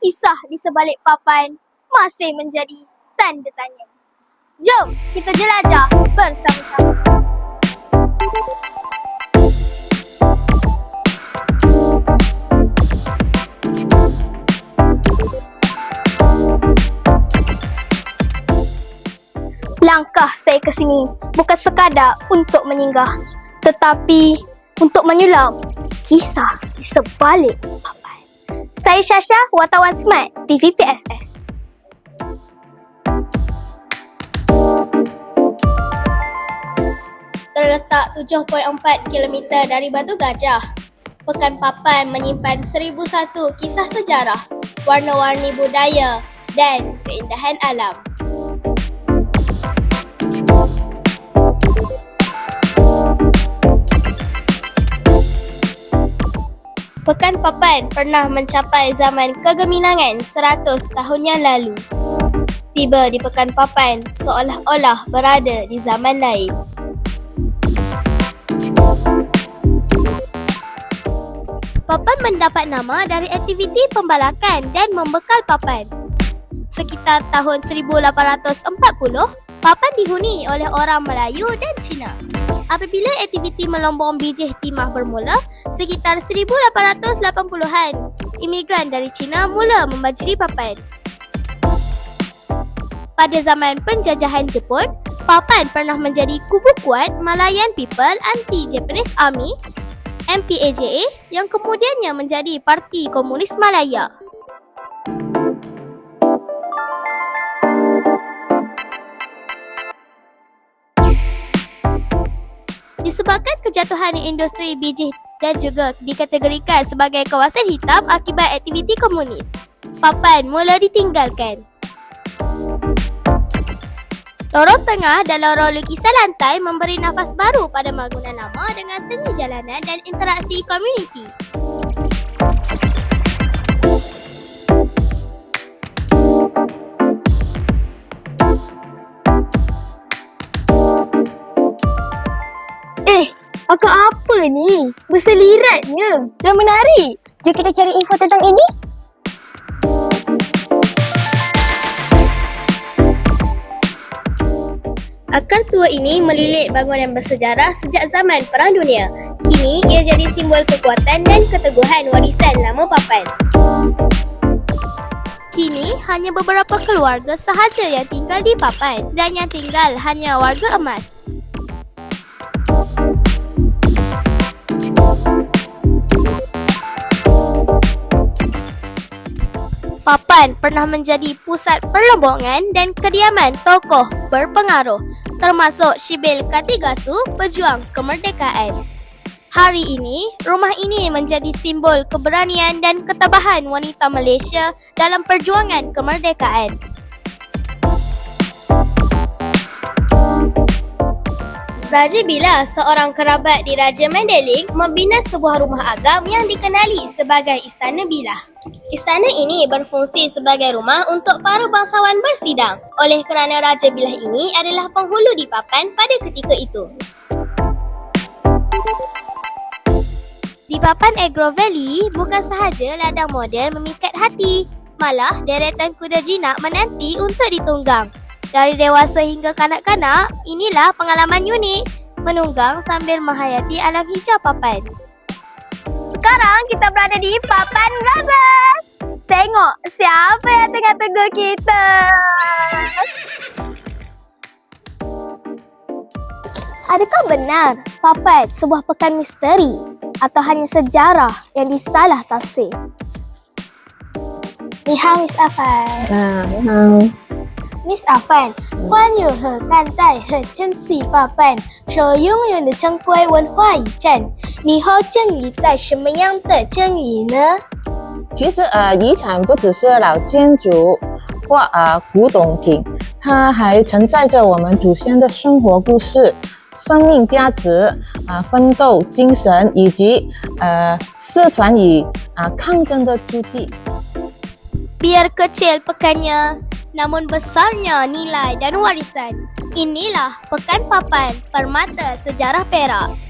kisah di sebalik papan masih menjadi tanda tanya. Jom kita jelajah bersama-sama. Langkah saya ke sini bukan sekadar untuk menyinggah tetapi untuk menyulam kisah di sebalik papan. Saya Syasha, wartawan Smart TV PSS. Terletak 7.4 km dari Batu Gajah, Pekan Papan menyimpan 1001 kisah sejarah, warna-warni budaya dan keindahan alam. Pekan Papan pernah mencapai zaman kegemilangan 100 tahun yang lalu. Tiba di Pekan Papan seolah-olah berada di zaman lain. Papan mendapat nama dari aktiviti pembalakan dan membekal papan. Sekitar tahun 1840, papan dihuni oleh orang Melayu dan Cina. Apabila aktiviti melombong bijih timah bermula, sekitar 1880-an, imigran dari Cina mula membajiri papan. Pada zaman penjajahan Jepun, Papan pernah menjadi kubu kuat Malayan People Anti-Japanese Army MPAJA yang kemudiannya menjadi Parti Komunis Malaya. Disebabkan kejatuhan industri bijih dan juga dikategorikan sebagai kawasan hitam akibat aktiviti komunis, Papan mula ditinggalkan. Lorong tengah dan lorong lukisan lantai memberi nafas baru pada bangunan lama dengan seni jalanan dan interaksi komuniti. Agak apa ni? Berseliratnya. Dan menarik. Jom kita cari info tentang ini. Akar tua ini melilit bangunan bersejarah sejak zaman Perang Dunia. Kini ia jadi simbol kekuatan dan keteguhan warisan lama Papan. Kini hanya beberapa keluarga sahaja yang tinggal di Papan dan yang tinggal hanya warga emas. Papan pernah menjadi pusat perlombongan dan kediaman tokoh berpengaruh termasuk Shibil Katigasu pejuang kemerdekaan. Hari ini, rumah ini menjadi simbol keberanian dan ketabahan wanita Malaysia dalam perjuangan kemerdekaan. Raja Bila, seorang kerabat di Raja Mandailing, membina sebuah rumah agam yang dikenali sebagai Istana Bila. Istana ini berfungsi sebagai rumah untuk para bangsawan bersidang oleh kerana Raja Bilah ini adalah penghulu di Papan pada ketika itu. Di Papan Agro Valley, bukan sahaja ladang moden memikat hati, malah deretan kuda jinak menanti untuk ditunggang dari dewasa hingga kanak-kanak, inilah pengalaman unik menunggang sambil menghayati alam hijau papan. Sekarang kita berada di papan Brothers. Tengok siapa yang tengah tunggu kita. Adakah benar papan sebuah pekan misteri atau hanya sejarah yang disalah tafsir? Ni hao Miss Afan. Ha. Miss Afan，欢迎和看待和珍惜宝贝所拥有的珍贵文化遗产。你和珍遗在什么样的珍遗呢？其实呃，遗产不只是老建筑或呃古董品，它还承载着我们祖先的生活故事、生命价值啊、奋斗精神以及呃社团与啊、抗争的足迹。Biar kecil pekannya, namun besarnya nilai dan warisan. Inilah Pekan Papan Permata Sejarah Perak.